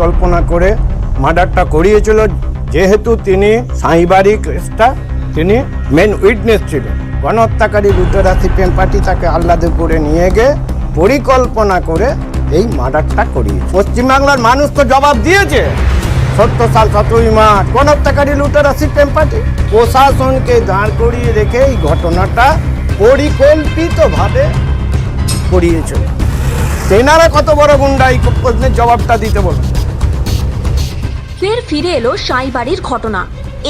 পরিকল্পনা করে মার্ডারটা করিয়েছিল, যেহেতু তিনি সাঁইবাড়ি কেসটা তিনি মেন উইটনেস ছিলেন। গণহত্যাকারী লুটেরা সিপিএম পার্টি তাকে আহ্লাদপুরে নিয়ে গিয়ে পরিকল্পনা করে এই মার্ডারটা করিয়েছে। পশ্চিমবাংলার মানুষ তো জবাব দিয়েছে, সত্তর সাল সতেরোই মার্চ, গণহত্যাকারী লুটেরা সিপিএম পার্টি প্রশাসনকে দাঁড় করিয়ে রেখে এই ঘটনাটা পরিকল্পিতভাবে করিয়েছিল তেনারা কত বড় গুন্ডা, এই প্রশ্নের জবাবটা দিতে বলুন। ফের ফিরে এলো সাঁইবাড়ির ঘটনা।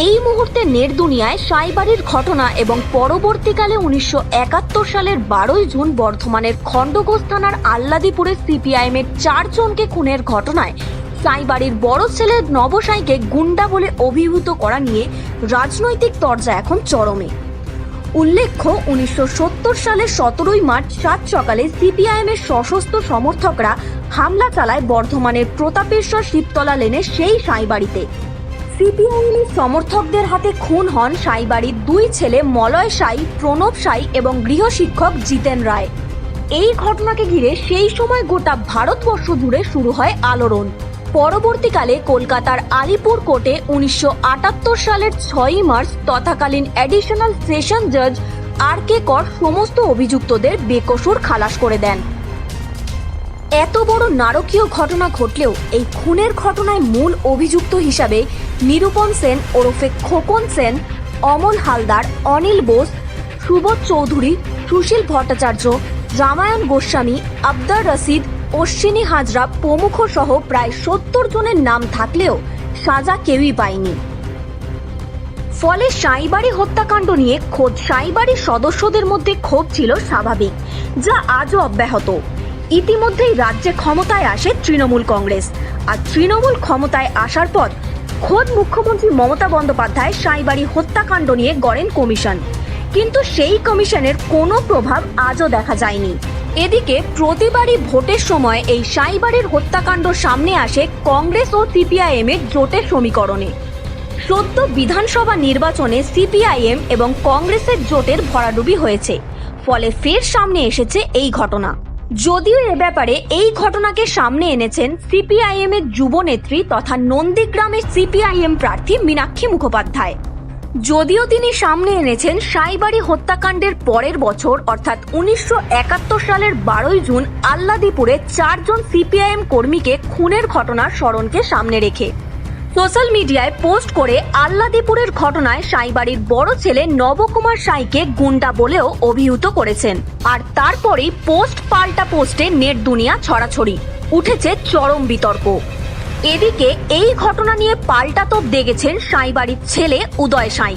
এই মুহূর্তে নেট দুনিয়ায় সাঁইবাড়ির ঘটনা এবং পরবর্তীকালে উনিশশো একাত্তর সালের বারোই জুন বর্ধমানের খণ্ডঘোষ থানার আল্লাদিপুরে সিপিআইএম এর চারজনকে খুনের ঘটনায় সাইবাড়ির বড় ছেলে নবসাইকে গুন্ডা বলে অভিভূত করা নিয়ে রাজনৈতিক তরজা এখন চরমে। উল্লেখ্য, উনিশশো সালের সতেরোই মার্চ সাত সকালে সিপিআইএম এর সশস্ত্র সমর্থকরা হামলা চালায় বর্ধমানের প্রতাপেশ্বর শিবতলা লেনে সেই সাঁইবাড়িতে। সিপিআইএম এর সমর্থকদের হাতে খুন হন সাঁইবাড়ির দুই ছেলে মলয় সাই, প্রণব সাই এবং গৃহশিক্ষক জিতেন রায়। এই ঘটনাকে ঘিরে সেই সময় গোটা ভারতবর্ষ জুড়ে শুরু হয় আলোড়ন। পরবর্তীকালে কলকাতার আলিপুর কোর্টে উনিশশো আটাত্তর সালের ছয়ই মার্চ তথাকালীন অ্যাডিশনাল সেশন জাজ আর কে কর সমস্ত অভিযুক্তদের বেকসুর খালাস করে দেন। এত বড় নারকীয় ঘটনা ঘটলেও এই খুনের ঘটনায় মূল অভিযুক্ত হিসাবে নিরূপণ সেন ওরফে খোকন সেন, অমল হালদার, অনিল বোস সুবোধ চৌধুরী, সুশীল ভট্টাচার্য, রামায়ণ গোস্বামী, আবদার রশিদ অশ্বিনী হাজরা প্রমুখ সহ প্রায় সত্তর জনের নাম থাকলেও সাজা কেউই পায়নি। ফলে সাঁইবাড়ি হত্যাকাণ্ড নিয়ে খোদ সাঁইবাড়ির সদস্যদের মধ্যে ক্ষোভ ছিল স্বাভাবিক, যা আজও অব্যাহত। ইতিমধ্যেই রাজ্যে ক্ষমতায় আসে তৃণমূল কংগ্রেস। আর তৃণমূল ক্ষমতায় আসার পর খোদ মুখ্যমন্ত্রী মমতা বন্দ্যোপাধ্যায় সাঁইবাড়ি হত্যাকাণ্ড নিয়ে গড়েন কমিশন। কিন্তু সেই কমিশনের কোনো প্রভাব আজও দেখা যায়নি। এদিকে প্রতিবারই ভোটের সময় এই সাঁইবাড়ির হত্যাকাণ্ড সামনে আসে কংগ্রেস ও সিপিআইএম এর জোটের সমীকরণে। সদ্য বিধানসভা নির্বাচনে সিপিআইএম এবং কংগ্রেসের জোটের ভরাডুবি হয়েছে, ফলে ফের সামনে এসেছে এই ঘটনা। যদিও এ ব্যাপারে এই ঘটনাকে সামনে এনেছেন সিপিআইএম এর যুব নেত্রী তথা নন্দীগ্রামের সিপিআইএম প্রার্থী মীনাক্ষী মুখোপাধ্যায়। যদিও তিনি সামনে এনেছেন সাইবাড়ি হত্যাকাণ্ডের পরের বছর, অর্থাৎ উনিশশো একাত্তর সালের বারোই জুন আল্লাদিপুরে চারজন সিপিআইএম কর্মীকে খুনের ঘটনার স্মরণকে সামনে রেখে। সোশ্যাল মিডিয়ায় পোস্ট করে আল্লাদিপুরের ঘটনায় সাইবাড়ির বড় ছেলে নবকুমার সাইকে গুন্ডা বলেও অভিহিত করেছেন। আর তারপরেই পোস্ট পাল্টা পোস্টে নেট দুনিয়া ছড়াছড়ি। উঠেছে চরম বিতর্ক। এদিকে এই ঘটনা নিয়ে পাল্টা তোপ দেখেছেন সাঁইবাড়ির ছেলে উদয় সাঁই।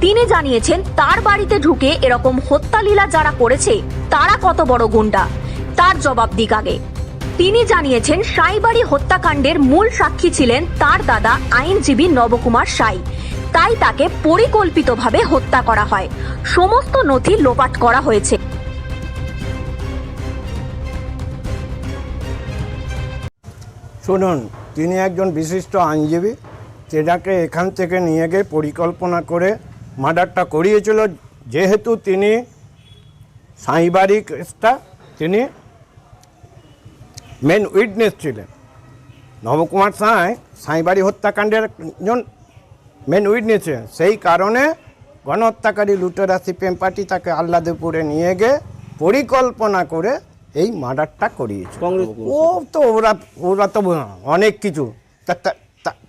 তিনি জানিয়েছেন, তার বাড়িতে ঢুকে এরকম হত্যালীলা যারা করেছে, তারা কত বড় গুন্ডা। তার জবাব দিক আগে। তিনি জানিয়েছেন, সাঁইবাড়ি হত্যাকাণ্ডের মূল সাক্ষী ছিলেন তার দাদা আইনজীবী নবকুমার সাই। তাই তাকে পরিকল্পিতভাবে হত্যা করা হয়। সমস্ত নথি লোপাট করা হয়েছে। শুনুন তিনি একজন বিশিষ্ট আইনজীবী, যেটাকে এখান থেকে নিয়ে গিয়ে পরিকল্পনা করে মার্ডারটা করিয়েছিল। যেহেতু তিনি সাঁইবাড়ি কেসটা তিনি মেন উইটনেস ছিলেন। নবকুমার সাঁই সাঁইবাড়ি হত্যাকাণ্ডের একজন মেন উইটনেস ছিলেন। সেই কারণে গণহত্যাকারী লুটেরা সিপিএম পার্টি তাকে আহ্লাদপুরে নিয়ে গিয়ে পরিকল্পনা করে এই মার্ডারটা করিয়েছে। ও তো ওরা ওরা তো অনেক কিছু।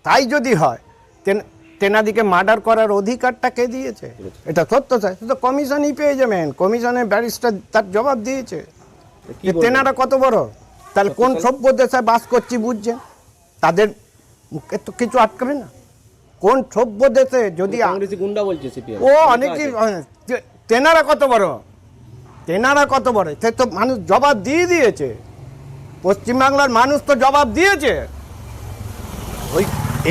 তাই যদি হয় তেন- তেনাদিকে মার্ডার করার অধিকারটা কে দিয়েছে? এটা সত্য স্যার তো কমিশনই পেয়ে যাবেন কমিশনের ব্যারিস্টার তার জবাব দিয়েছে। তেনারা কত বড়? তাহলে কোন সভ্য দেশে বাস করছি বুঝছেন? তাদের মুখে তো কিছু আটকাবে না। কোন সভ্য দেশে যদি ও অনেকেই তেনারা কত বড়? তেনারা কত বড়? সে তো মানুষ জবাব দিয়ে দিয়েছে। পশ্চিমবাংলার মানুষ তো জবাব দিয়েছে। ওই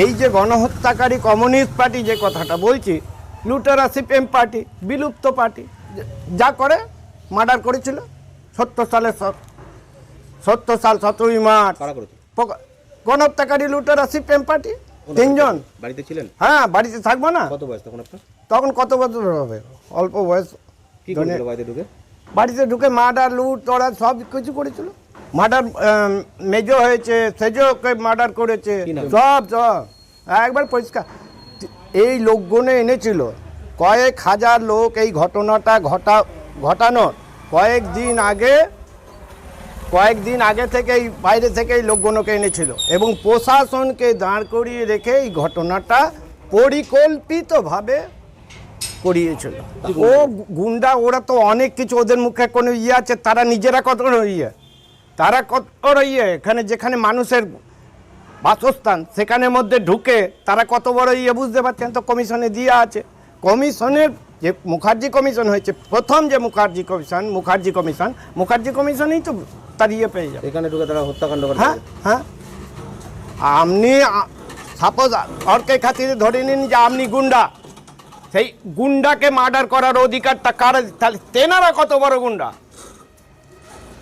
এই যে গণহত্যাকারী কমিউনিস্ট পার্টি যে কথাটা বলছি লুটেরা সিপিএম পার্টি বিলুপ্ত পার্টি যা করে মার্ডার করেছিল। সত্তর সালে সত্তর সাল সতেরোই মার্চ। গণহত্যাকারী লুটেরা সিপিএম পার্টি তিনজন। বাড়িতে ছিলেন? হ্যাঁ বাড়িতে থাকব না। কত বয়স তখন আপনার? তখন কত বছর হবে? অল্প বয়স। কি বাড়িতে ঢুকে? বাড়িতে ঢুকে মার্ডার লুট তোরা সব কিছু করেছিল। মার্ডার মেজো হয়েছে সেজোকে মার্ডার করেছে? সব সব। একবার পরিষ্কার। এই লোকগুলো এনেছিল। কয়েক হাজার লোক এই ঘটনাটা ঘটা ঘটানোর। কয়েকদিন আগে কয়েকদিন আগে থেকেই বাইরে থেকে এই লোকগুলোকে এনেছিল। এবং প্রশাসনকে দাঁড় করিয়ে রেখে এই ঘটনাটা পরিকল্পিতভাবে করিয়েছিল। ও গুন্ডা ওরা তো অনেক কিছু ওদের মুখে কোনো ইয়ে আছে তারা নিজেরা কত ইয়ে? তারা কত ইয়ে? এখানে যেখানে মানুষের বাসস্থান সেখানের মধ্যে ঢুকে তারা কত বড় ইয়ে বুঝতে পারছেন? তো কমিশনে দিয়ে আছে। কমিশনের যে মুখার্জি কমিশন হয়েছে প্রথম যে মুখার্জি কমিশন মুখার্জি কমিশন মুখার্জি কমিশনেই তো তার ইয়ে পেয়ে যাবে। এখানে ঢুকে তারা হত্যাকাণ্ড করে। হ্যাঁ হ্যাঁ। আপনি সাপোজ অর্কের খাতিরে ধরে নিন যে আপনি গুন্ডা সেই গুন্ডাকে মার্ডার করার অধিকারটা কার? তাহলে তেনারা কত বড় গুন্ডা?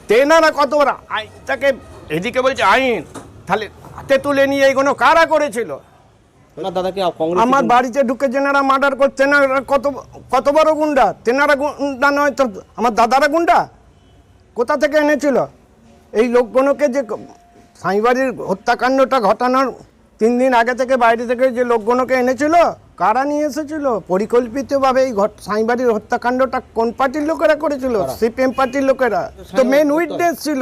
তেনারা কত বড়? আইনটাকে এদিকে বলছে আইন। তাহলে হাতে তুলে নিয়ে এইগুলো কারা করেছিল? আমার দাদাকে আমার বাড়িতে ঢুকে যেনারা মার্ডার করছে কত কত বড় গুন্ডা? তেনারা গুন্ডা নয় তো আমার দাদারা গুন্ডা? কোথা থেকে এনেছিল? এই লোকগুলোকে যে সাঁইবাড়ির হত্যাকাণ্ডটা ঘটানোর তিন দিন আগে থেকে বাইরে থেকে যে লোকগুলোকে এনেছিল কারা নিয়ে এসেছিল? পরিকল্পিতভাবে এই ঘট সাঁইবাড়ির হত্যাকাণ্ডটা কোন পার্টির লোকেরা করেছিল? সিপিএম পার্টির লোকেরা। তো মেন উইটনেস ছিল।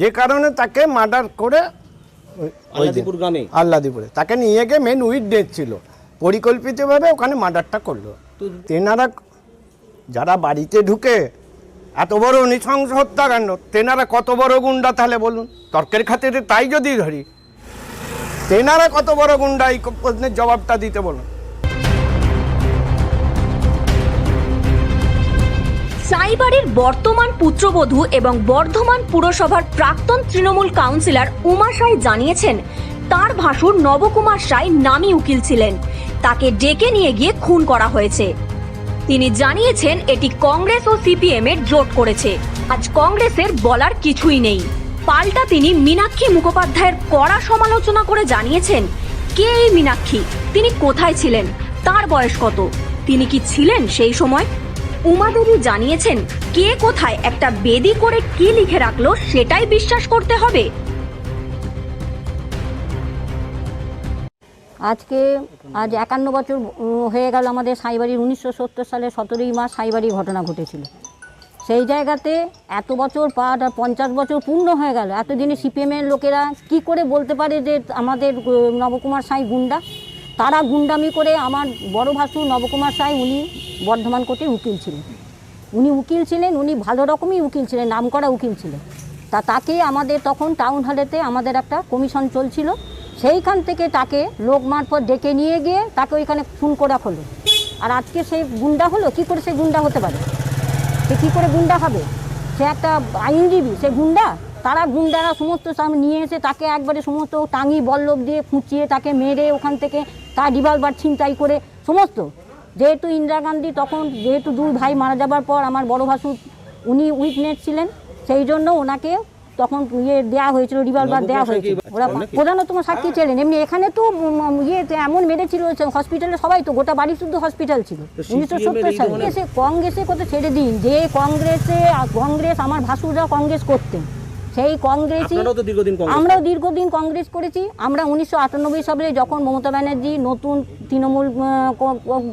যে কারণে তাকে মার্ডার করে গ্রামে। আহ্লাদিপুরে তাকে নিয়ে গিয়ে মেন উইটনেস ছিল। পরিকল্পিতভাবে ওখানে মার্ডারটা করল। তেনারা যারা বাড়িতে ঢুকে এত বড় নৃশংস হত্যাকাণ্ড তেনারা কত বড় গুন্ডা তাহলে বলুন? তর্কের খাতিরে তাই যদি ধরি। তেনারা কত বড় গুন্ডা এই প্রশ্নের জবাবটা দিতে বলুন। সাইবাড়ির বর্তমান পুত্রবধূ এবং বর্ধমান পুরসভার প্রাক্তন তৃণমূল কাউন্সিলর উমা সাই জানিয়েছেন, তার ভাসুর নবকুমার সাই নামী উকিল ছিলেন। তাকে ডেকে নিয়ে গিয়ে খুন করা হয়েছে। তিনি জানিয়েছেন, এটি কংগ্রেস ও সিপিএম এর জোট করেছে। আজ কংগ্রেসের বলার কিছুই নেই। পাল্টা তিনি মীনাক্ষী মুখোপাধ্যায়ের কড়া সমালোচনা করে জানিয়েছেন, কে এই মীনাক্ষী? তিনি কোথায় ছিলেন? তার বয়স কত? তিনি কি ছিলেন সেই সময়? উমাদেবী জানিয়েছেন, কে কোথায় একটা বেদি করে কি লিখে রাখল সেটাই বিশ্বাস করতে হবে। আজকে আজ একান্ন বছর হয়ে গেল আমাদের সাইবাড়ির উনিশশো সত্তর সালে সতেরোই মাস সাইবাড়ির ঘটনা ঘটেছিল। সেই জায়গাতে এত বছর পার, পঞ্চাশ বছর পূর্ণ হয়ে গেল। এতদিনে সিপিএমের লোকেরা কি করে বলতে পারে যে আমাদের নবকুমার সাঁই গুন্ডা? তারা গুন্ডামি করে আমার বড় ভাসু নবকুমার সাঁই উনি বর্ধমান কোর্টের উকিল ছিলেন। উনি উকিল ছিলেন, উনি ভালো রকমই উকিল ছিলেন নামকরা উকিল ছিলেন। তা তাকে আমাদের তখন টাউন হলেতে আমাদের একটা কমিশন চলছিল। সেইখান থেকে তাকে লোক মারফত ডেকে নিয়ে গিয়ে তাকে ওইখানে খুন করা হলো। আর আজকে সে গুন্ডা হলো, কি করে সে গুন্ডা হতে পারে? সে কী করে গুন্ডা হবে? সে একটা আইনজীবী, সে গুন্ডা? তারা গুন্ডারা সমস্ত নিয়ে এসে তাকে একবারে সমস্ত টাঙি বল্লভ দিয়ে খুঁচিয়ে তাকে মেরে ওখান থেকে তার রিভলভার ছিনতাই করে সমস্ত। যেহেতু ইন্দিরা গান্ধী তখন যেহেতু দুই ভাই মারা যাবার পর আমার বড় ভাসুর উনি উইটনেস ছিলেন সেই জন্য ওনাকে তখন ইয়ে দেওয়া হয়েছিল রিভলভার দেওয়া হয়েছিল। ওরা? প্রধানতম সাক্ষী ছিলেন। এমনি এখানে তো ইয়েতে এমন মেরেছিল হসপিটালে সবাই তো গোটা বাড়ি শুদ্ধ হসপিটাল ছিল। উনিশশো সত্তর সালে কংগ্রেসে কথা ছেড়ে দিন যে কংগ্রেসে কংগ্রেস আমার ভাসুররা কংগ্রেস করতেন। সেই কংগ্রেসই আমরাও দীর্ঘদিন কংগ্রেস করেছি। আমরা উনিশশো আটানব্বই সালে যখন মমতা ব্যানার্জি নতুন তৃণমূল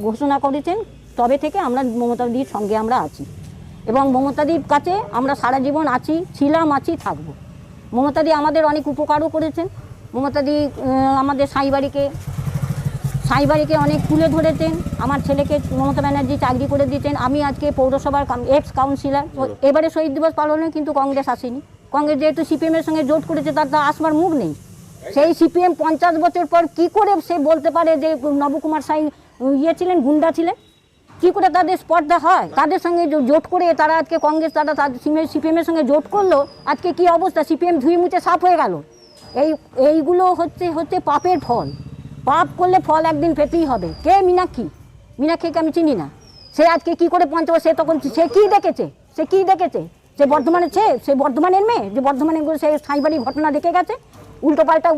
ঘোষণা করেছেন তবে থেকে আমরা মমতাদির সঙ্গে আমরা আছি। এবং মমতাদির কাছে আমরা সারা জীবন আছি ছিলাম আছি থাকব। মমতাদি আমাদের অনেক উপকারও করেছেন। মমতাদি আমাদের সাঁইবাড়িকে সাঁইবাড়িকে অনেক তুলে ধরেছেন। আমার ছেলেকে মমতা ব্যানার্জি চাকরি করে দিয়েছেন। আমি আজকে পৌরসভার এক্স কাউন্সিলর এবারে শহীদ দিবস পালনে কিন্তু কংগ্রেস আসেনি। কংগ্রেস যেহেতু সিপিএমের সঙ্গে জোট করেছে, তার তো আসবার মুখ নেই। সেই সিপিএম পঞ্চাশ বছর পর কি করে সে বলতে পারে যে নবকুমার সাই ইয়ে ছিলেন, গুন্ডা ছিলেন? কি করে তাদের স্পর্ধা হয়? তাদের সঙ্গে জোট করে তারা আজকে কংগ্রেস, তারা সিপিএমের সঙ্গে জোট করল, আজকে কি অবস্থা? সিপিএম ধুয়ে মুছে সাফ হয়ে গেল। এই এইগুলো হচ্ছে হচ্ছে পাপের ফল। পাপ করলে ফল একদিন পেতেই হবে। কে? মীনাক্ষী। মীনাক্ষীকে আমি চিনি না। সে আজকে কি করে পঞ্চম সে তখন সে কি দেখেছে? সে কি দেখেছে? সে বর্ধমানের সে সে বর্ধমানের মেয়ে যে বর্ধমানে সে সাইবাড়ি ঘটনা দেখে গেছে উল্টো পাল্টা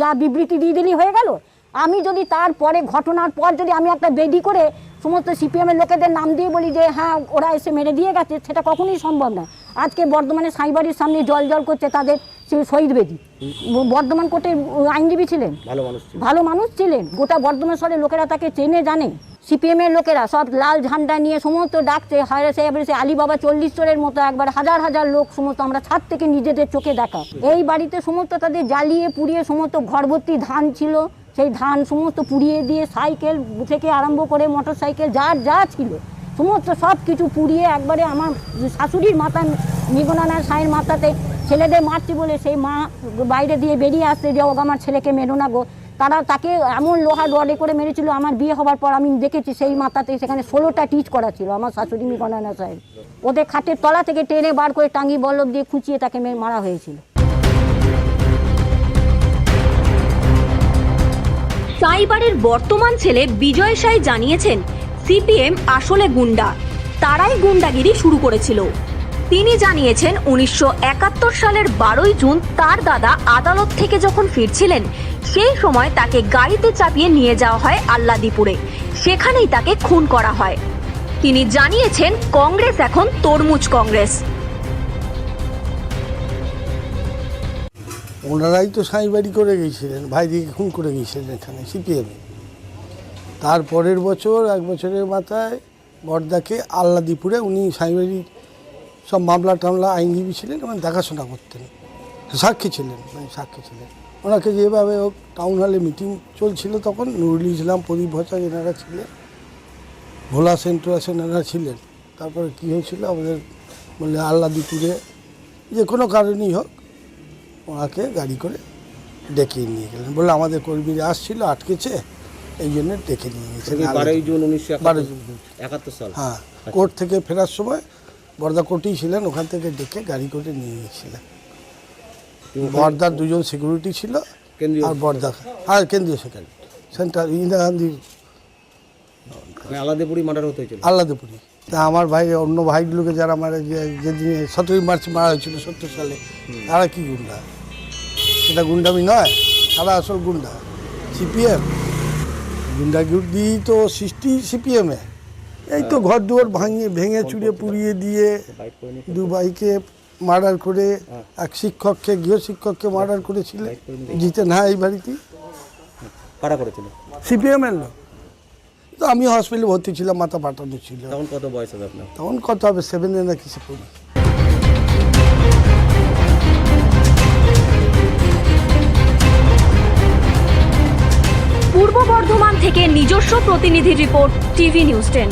যা বিবৃতি দিয়ে দিলেই হয়ে গেল। আমি যদি তারপরে ঘটনার পর যদি আমি একটা বেদি করে সমস্ত সিপিএমের লোকেদের নাম দিয়ে বলি যে হ্যাঁ ওরা এসে মেরে দিয়ে গেছে সেটা কখনোই সম্ভব না। আজকে বর্ধমানে সাইবাড়ির সামনে জল জল করছে তাদের শহীদ বেদি। বর্ধমান কোর্টের আইনজীবী ছিলেন। ভালো মানুষ ভালো মানুষ ছিলেন। গোটা বর্ধমান শহরের লোকেরা তাকে চেনে জানে। সিপিএম এর লোকেরা সব লাল ঝান্ডা নিয়ে সমস্ত ডাকছে হায়রে সে সে আলিবাবা চল্লিশ চোরের মতো একবার হাজার হাজার লোক সমস্ত আমরা ছাদ থেকে নিজেদের চোখে দেখা। এই বাড়িতে সমস্ত তাদের জ্বালিয়ে পুড়িয়ে সমস্ত ঘরভর্তি ধান ছিল, সেই ধান সমস্ত পুড়িয়ে দিয়ে সাইকেল থেকে আরম্ভ করে মোটর সাইকেল যার যা ছিল, সমস্ত সব কিছু পুড়িয়ে একবারে আমার শাশুড়ির মাথা, নিগনানার সাইয়ের মাথাতে ছেলেদের মারছি বলে সেই মা বাইরে দিয়ে বেরিয়ে আসছে, যে ওগো আমার ছেলেকে মেরো না গো। তারা তাকে এমন লোহার রডে করে মেরেছিল, আমার বিয়ে হওয়ার পর আমি দেখেছি সেই মাথাতে সেখানে ষোলোটা টিচ করা ছিল আমার শাশুড়ি মিগনানা সাহেব। ওদের খাটের তলা থেকে টেনে বার করে টাঙ্গি বল্লভ দিয়ে খুঁচিয়ে তাকে মারা হয়েছিল। সাইবারের বর্তমান ছেলে বিজয় সাই জানিয়েছেন, সিপিএম আসলে গুন্ডা, তারাই গুন্ডাগিরি শুরু করেছিল। তিনি জানিয়েছেন, উনিশশো একাত্তর সালের বারোই জুন তার দাদা আদালত থেকে যখন ফিরছিলেন সেই সময় তাকে গাড়িতে চাপিয়ে নিয়ে যাওয়া হয় আল্লাদিপুরে। সেখানেই তাকে খুন করা হয়। তিনি জানিয়েছেন, কংগ্রেস এখন তরমুজ কংগ্রেস। ওনারাই তো সাঁইবাড়ি করে গিয়েছিলেন ভাইদিকে খুন করে গিয়েছিলেন এখানে, সিপিএমে তারপরের বছর, এক বছরের মাথায় বর্দাকে আল্লাদিপুরে উনি সাঁইবাড়ির সব মামলা টামলা আইনজীবী ছিলেন এবং দেখাশোনা করতেন। সাক্ষী ছিলেন মানে সাক্ষী ছিলেন। ওনাকে যেভাবে হোক টাউন হলে মিটিং চলছিল তখন নুরুল ইসলাম প্রদীপ ভট্টাচার্য এনারা ছিলেন। ভোলা সেন্ট্রাসেন এনারা ছিলেন। তারপরে কী হয়েছিল? আমাদের বললে আল্লাদিপুরে যে কোনো কারণেই হোক ওনাকে গাড়ি করে ডেকে নিয়ে গেলেন। বলে আমাদের কর্মীরা আসছিল আটকেছে এই জন্য ডেকে নিয়ে সেদিন বারোই জুন উনিশশো বারোই জুন। একাত্তর সাল। হ্যাঁ কোর্ট থেকে ফেরার সময় বর্দা কোর্টেই ছিলেন ওখান থেকে ডেকে গাড়ি করে নিয়ে গেছিলেন। বর্দার দুজন সিকিউরিটি ছিল কেন্দ্রীয় আর বর্দা। আর কেন্দ্রীয় সেক্রেটারি সেন্ট্রাল ইন্দিরা গান্ধী মানে আলাদাপুরি মার্ডার হতে হয়েছিল। আল্লাদপুরি তা আমার ভাই অন্য ভাইগুলোকে যারা মারা যে- যেদিনে সতেরোই মার্চ মারা হয়েছিল সত্তর সালে তারা কি গুন্ডা? সেটা গুন্ডামি নয় তারা আসল গুন্ডা। সিপিএম গুন্ডাগিরি তো সৃষ্টি সিপিএমে এই তো ঘর দুয়ার ভাঙিয়ে ভেঙে চুড়ে পুড়িয়ে দিয়ে দু ভাইকে মার্ডার করে এক শিক্ষককে গৃহ শিক্ষককে মার্ডার করেছিলেন জিতেন হ্যাঁ এই বাড়িতেই কারা করেছিল? সিপিএমের লোক। তো আমি হসপিটালে ভর্তি ছিলাম মাথা পাঠানো ছিল। তখন কত বয়স হবে আপনার? তখন কত হবে? সেভেনে না কিছু পড়ি পূর্ব বর্ধমান থেকে নিজস্ব প্রতিনিধি রিপোর্ট টিভি নিউজ টেন।